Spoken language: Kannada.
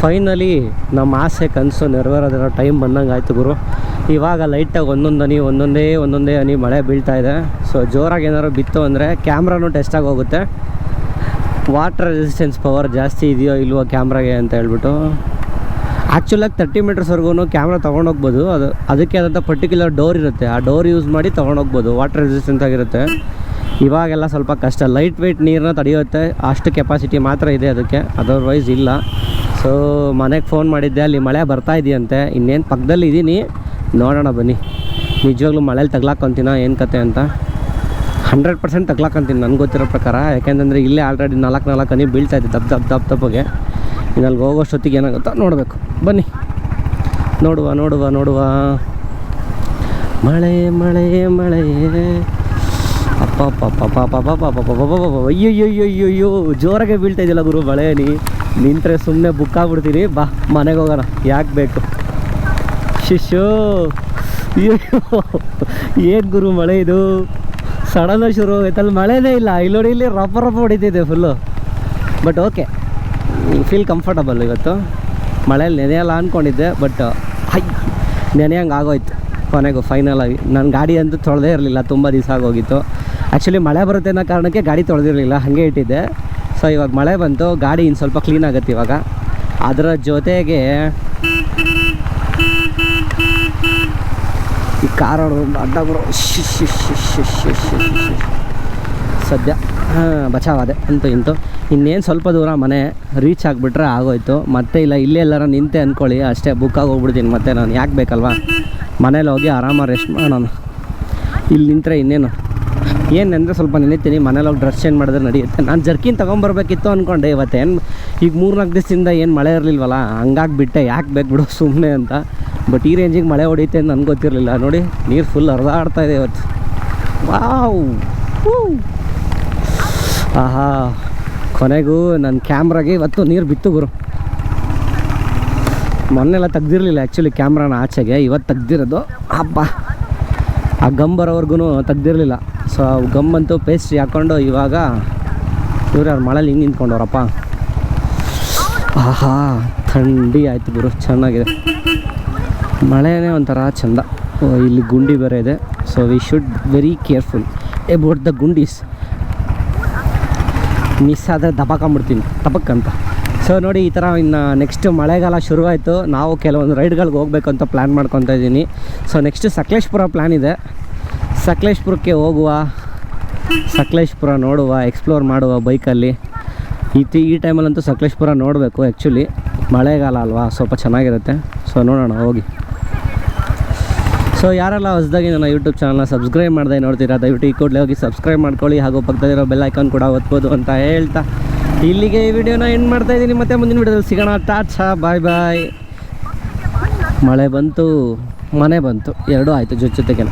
ಫೈನಲಿ ನಮ್ಮ ಆಸೆ, ಕನಸು ನೆರವೇರೋದಿರೋ ಟೈಮ್ ಬಂದಂಗೆ ಆಯಿತು ಗುರು. ಇವಾಗ ಲೈಟಾಗಿ ಒಂದೊಂದು ಹನಿ, ಒಂದೊಂದೇ ಒಂದೊಂದೇ ಹನಿ ಮಳೆ ಬೀಳ್ತಾ ಇದೆ. ಸೊ ಜೋರಾಗಿ ಏನಾದ್ರು ಬಿತ್ತು ಅಂದರೆ ಕ್ಯಾಮ್ರಾನು ಟೆಸ್ಟಾಗಿ ಹೋಗುತ್ತೆ. ವಾಟರ್ ರೆಸಿಸ್ಟೆನ್ಸ್ ಪವರ್ ಜಾಸ್ತಿ ಇದೆಯೋ ಇಲ್ವೋ ಕ್ಯಾಮ್ರಾಗೆ ಅಂತ ಹೇಳ್ಬಿಟ್ಟು. ಆ್ಯಕ್ಚುಲಾಗಿ ತರ್ಟಿ ಮೀಟರ್ಸ್ವರೆಗೂ ಕ್ಯಾಮ್ರಾ ತೊಗೊಂಡೋಗ್ಬೋದು ಅದು, ಅದಕ್ಕೆ ಆದಂಥ ಪರ್ಟಿಕ್ಯುಲರ್ ಡೋರ್ ಇರುತ್ತೆ. ಆ ಡೋರ್ ಯೂಸ್ ಮಾಡಿ ತೊಗೊಂಡೋಗ್ಬೋದು ವಾಟರ್ ರೆಸಿಸ್ಟೆನ್ಸ್ ಆಗಿರುತ್ತೆ. ಇವಾಗೆಲ್ಲ ಸ್ವಲ್ಪ ಕಷ್ಟ. ಲೈಟ್ ವೆಯ್ಟ್ ನೀರನ್ನ ತಡೆಯುತ್ತೆ. ಅಷ್ಟು ಕೆಪಾಸಿಟಿ ಮಾತ್ರ ಇದೆ ಅದಕ್ಕೆ. ಅದರ್ವೈಸ್ ಇಲ್ಲ. ಸೊ ಮನೆಗೆ ಫೋನ್ ಮಾಡಿದ್ದೆ. ಅಲ್ಲಿ ಮಳೆ ಬರ್ತಾ ಇದೆಯಂತೆ. ಇನ್ನೇನು ಪಕ್ಕದಲ್ಲಿ ಇದ್ದೀನಿ ನೋಡೋಣ ಬನ್ನಿ. ನಿಜವಾಗ್ಲೂ ಮಳೇಲಿ ತಗ್ಲಾಕೊಂತೀನ? ಏನು ಕತೆ ಅಂತ. ಹಂಡ್ರೆಡ್ ಪರ್ಸೆಂಟ್ ತಗ್ಲಾಕಂತೀನಿ ನನಗೆ ಗೊತ್ತಿರೋ ಪ್ರಕಾರ. ಯಾಕೆಂತಂದರೆ ಇಲ್ಲೇ ಆಲ್ರೆಡಿ ನಾಲ್ಕು ನಾಲ್ಕು ಹನಿ ಬೀಳ್ತಾ ಇದೆ. ದಪ್ ದಪ್ ದಪ್ ದಪ್ಪಗೆ. ಇನ್ನು ಹೋಗೋಷ್ಟೊತ್ತಿಗೆ ಏನಾಗುತ್ತೋ ನೋಡಬೇಕು. ಬನ್ನಿ. ನೋಡುವ ನೋಡುವ ನೋಡುವ. ಮಳೆ ಮಳೆ ಮಳೆ. ಪಾಪ ಪಾಪ ಪಾಪ ಪಾಪ ಅಯ್ಯೋ ಅಯ್ಯೋ ಜೋರಾಗೆ ಬೀಳ್ತಾ ಇದೆಯಲ್ಲ ಗುರು ಮಳೆ ನೀ ನಿಂತರೆ ಸುಮ್ಮನೆ ಬುಕ್ ಆಗ್ಬಿಡ್ತೀನಿ ಬಾ ಮನೆಗೆ ಹೋಗೋಣ ಯಾಕೆ ಬೇಕು ಶಿಶು ಏನು ಗುರು ಮಳೆ ಇದು ಸಡನ್ನಾಗಿ ಶುರು ಆಗೈತಲ್ಲಿ ಮಳೆನೇ ಇಲ್ಲ ಇಲ್ಲಿ ನೋಡಿ ಇಲ್ಲಿ ರಪ್ಪ ರಪ್ಪ ಹೊಡಿತಿದೆ full but okay feel comfortable ಇವತ್ತು ಮಳೆಯಲ್ಲಿ ನೆನೆಯಲ್ಲ ಅಂದ್ಕೊಂಡಿದ್ದೆ ಬಟ್ ಹೈ ನೆನೆಯಂಗೆ ಆಗೋಯ್ತು ಕೊನೆಗೂ ಫೈನಲ್ ಆಗಿ ನನ್ನ ಗಾಡಿ ಅಂತೂ ತೊಳೆದೇ ಇರಲಿಲ್ಲ ತುಂಬ ದಿವಸ ಆಗೋಗಿತ್ತು ಆ್ಯಕ್ಚುಲಿ ಮಳೆ ಬರುತ್ತೆ ಅನ್ನೋ ಕಾರಣಕ್ಕೆ ಗಾಡಿ ತೊಳೆದಿರಲಿಲ್ಲ, ಹಾಗೆ ಇಟ್ಟಿದ್ದೆ. ಸೊ ಇವಾಗ ಮಳೆ ಬಂತು, ಗಾಡಿ ಇನ್ನು ಸ್ವಲ್ಪ ಕ್ಲೀನ್ ಆಗುತ್ತೆ ಇವಾಗ. ಅದರ ಜೊತೆಗೆ ಈ ಕಾರ್ ಅಡ್ಡ ಗುರು. ಸದ್ಯ, ಹಾಂ ಬಚಾವಾದೆ ಅಂತೂ ಇಂತು ಇನ್ನೇನು ಸ್ವಲ್ಪ ದೂರ ಮನೆ ರೀಚ್ ಆಗಿಬಿಟ್ರೆ ಆಗೋಯ್ತು. ಮತ್ತೆ ಇಲ್ಲ, ಇಲ್ಲೇ ಎಲ್ಲಾರ ನಿಂತೆ ಅಂದ್ಕೊಳ್ಳಿ ಅಷ್ಟೇ ಬುಕ್ಕಾಗಿ ಹೋಗ್ಬಿಡ್ತೀನಿ. ಮತ್ತೆ ನಾನು ಯಾಕೆ ಬೇಕಲ್ವಾ? ಮನೇಲಿ ಹೋಗಿ ಆರಾಮಾಗಿ ರೆಸ್ಟ್ ಮಾಡೋಣ. ಇಲ್ಲಿ ನಿಂತರೆ ಇನ್ನೇನು? ಏನಂದರೆ ಸ್ವಲ್ಪ ನೆನಿತೀನಿ ಮನೇಲಿ ಹೋಗಿ ಡ್ರೆಸ್ ಚೇಂಜ್ ಮಾಡಿದ್ರೆ ನಡೆಯುತ್ತೆ. ನಾನು ಜರ್ಕಿನ್ ತೊಗೊಂಬರ್ಬೇಕಿತ್ತು ಅಂದ್ಕೊಂಡೆ ಇವತ್ತೇನು ಈಗ ಮೂರ್ನಾಲ್ಕು ದಿವಸದಿಂದ ಏನು ಮಳೆ ಇರಲಿಲ್ವಲ್ಲ, ಹಂಗಾಗ್ಬಿಟ್ಟೆ. ಯಾಕೆ ಬೇಕು ಬಿಡು ಸುಮ್ಮನೆ ಅಂತ. ಬಟ್ ಈ ರೇಂಜಿಗೆ ಮಳೆ ಹೊಡೀತೆ ಅಂತ ನನಗೆ ಗೊತ್ತಿರಲಿಲ್ಲ. ನೋಡಿ, ನೀರು ಫುಲ್ ಹರಿದಾಡ್ತಾ ಇದೆ ಇವತ್ತು. ವಾವ್. ಆಹಾ, ಕೊನೆಗೂ ನನ್ನ ಕ್ಯಾಮ್ರಾಗೆ ಇವತ್ತು ನೀರು ಬಿತ್ತು ಗುರು. ಮೊನ್ನೆಲ್ಲ ತೆಗ್ದಿರಲಿಲ್ಲ ಆ್ಯಕ್ಚುಲಿ ಕ್ಯಾಮ್ರಾನ ಆಚೆಗೆ ಇವತ್ತು ತೆಗ್ದಿರೋದು. ಹಬ್ಬ ಆ ಗಮ್ ಬರೋವರೆಗೂ ತೆಗ್ದಿರಲಿಲ್ಲ. ಸೊ ಗಮ್ ಅಂತೂ ಪೇಸ್ಟ್ರಿ ಹಾಕ್ಕೊಂಡು ಇವಾಗ ಇವ್ರು ಅವ್ರ ಮಳೇಲಿ ಹಿಂಗೆ ನಿಂತ್ಕೊಂಡವ್ರಪ್ಪ. ಆಹಾ, ಥಂಡಿ ಆಯ್ತು ಗುರು, ಚೆನ್ನಾಗಿದೆ. ಮಳೆನೇ ಒಂಥರ ಚಂದ. ಇಲ್ಲಿ ಗುಂಡಿ ಬೇರೆ ಇದೆ. So we should very careful about the ಗುಂಡೀಸ್ miss ಆದರೆ ದಬಾಕೊಂಬಿಡ್ತೀನಿ. ಟಪಕ್ಕಂತ ಸೊ ನೋಡಿ, ಈ ಥರ ಇನ್ನು ನೆಕ್ಸ್ಟ್ ಮಳೆಗಾಲ ಶುರುವಾಯಿತು. ನಾವು ಕೆಲವೊಂದು ರೈಡ್ಗಳಿಗೆ ಹೋಗಬೇಕು ಅಂತ ಪ್ಲ್ಯಾನ್ ಮಾಡ್ಕೊತಾ ಇದ್ದೀನಿ. ಸೊ ನೆಕ್ಸ್ಟ್ ಸಕಲೇಶ್ಪುರ ಪ್ಲ್ಯಾನ್ ಇದೆ. ಸಕಲೇಶ್ಪುರಕ್ಕೆ ಹೋಗುವ, ಸಕಲೇಶ್ಪುರ ನೋಡುವ ಎಕ್ಸ್ಪ್ಲೋರ್ ಮಾಡುವ ಬೈಕಲ್ಲಿ ಈ ಈ ಟೈಮಲ್ಲಂತೂ ಸಕಲೇಶ್ಪುರ ನೋಡಬೇಕು ಆ್ಯಕ್ಚುಲಿ ಮಳೆಗಾಲ ಅಲ್ವಾ, ಸ್ವಲ್ಪ ಚೆನ್ನಾಗಿರುತ್ತೆ. ಸೊ ನೋಡೋಣ, ಹೋಗಿ. ಸೊ ಯಾರೆಲ್ಲ ಹೊಸದಾಗಿ ನನ್ನ ಯೂಟ್ಯೂಬ್ ಚಾನಲ್ನ ಸಬ್ಸ್ಕ್ರೈಬ್ ಮಾಡದೆ ನೋಡ್ತೀರಾ, ದಯವಿಟ್ಟು ಈ ಕೂಡಲೇ ಹೋಗಿ ಸಬ್ಸ್ಕ್ರೈಬ್ ಮಾಡ್ಕೊಳ್ಳಿ. ಹಾಗೂ ಪಕ್ಕದಲ್ಲಿರೋ ಬೆಲ್ ಐಕಾನ್ ಕೂಡ ಒತ್ಬೋದು ಅಂತ ಹೇಳ್ತಾ ಇಲ್ಲಿಗೆ ಈ ವಿಡಿಯೋನ ಎಂಡ್ ಮಾಡ್ತಾ ಇದ್ದೀನಿ. ಮತ್ತೆ ಮುಂದಿನ ವಿಡಿಯೋದಲ್ಲಿ ಸಿಗೋಣ ಟಾಚಾ ಬಾಯ್ ಬಾಯ್ ಮಳೆ ಬಂತು, ಮನೆ ಬಂತು. ಎರಡೂ ಆಯಿತು ಜೊತೆ ಜೊತೆಗೆ